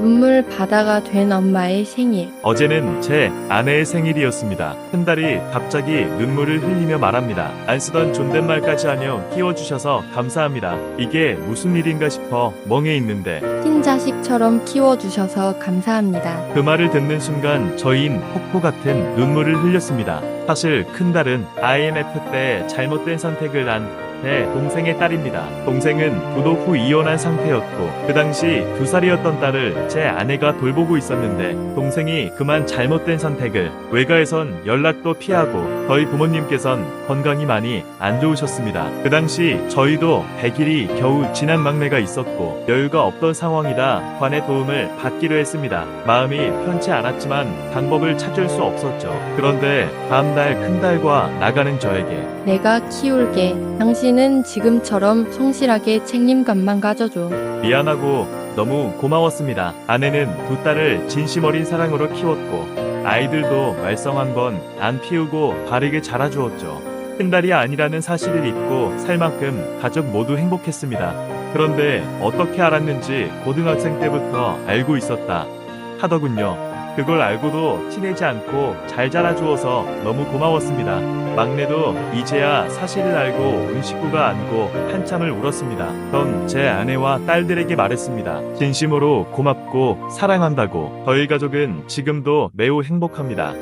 눈물 바다가 된 엄마의 생일. 어제는 제 아내의 생일이었습니다. 큰딸이 갑자기 눈물을 흘리며 말합니다. 안 쓰던 존댓말까지 하며 끼워주셔서 감사합니다. 이게 무슨 일인가 싶어 멍해 있는데 친자식처럼 키워주셔서 감사합니다. 그 말을 듣는 순간 저희는 폭포 같은 눈물을 흘렸습니다. 사실 큰딸은 IMF 때 잘못된 선택을 한 제 동생의 딸입니다. 동생은 부도 후 이혼한 상태였고 그 당시 두 살이었던 딸을 제 아내가 돌보고 있었는데 동생이 그만 잘못된 선택을 외가에선 연락도 피하고 저희 부모님께선 건강이 많이 안 좋으셨습니다. 그 당시 저희도 100일이 겨우 지난 막내가 있었고 여유가 없던 상황이라 관의 도움을 받기로 했습니다. 마음이 편치 않았지만 방법을 찾을 수 없었죠. 그런데 다음날 큰딸과 나가는 저에게 내가 키울게. 당신 은 지금처럼 성실하게 책임감만 가져줘. 미안하고 너무 고마웠습니다. 아내는 두 딸을 진심 어린 사랑으로 키웠고 아이들도 말썽한 건안 피우고 바르게 자라주었죠. 큰딸이 아니라는 사실을 잊고 살 만큼 가족 모두 행복했습니다. 그런데 어떻게 알았는지 고등학생 때부터 알고 있었다 하더군요. 그걸 알고도 티내지 않고 잘 자라주어서 너무 고마웠습니다. 막내도 이제야 사실을 알고 온 식구가 안고 한참을 울었습니다. 전 제 아내와 딸들에게 말했습니다. 진심으로 고맙고 사랑한다고. 저희 가족은 지금도 매우 행복합니다.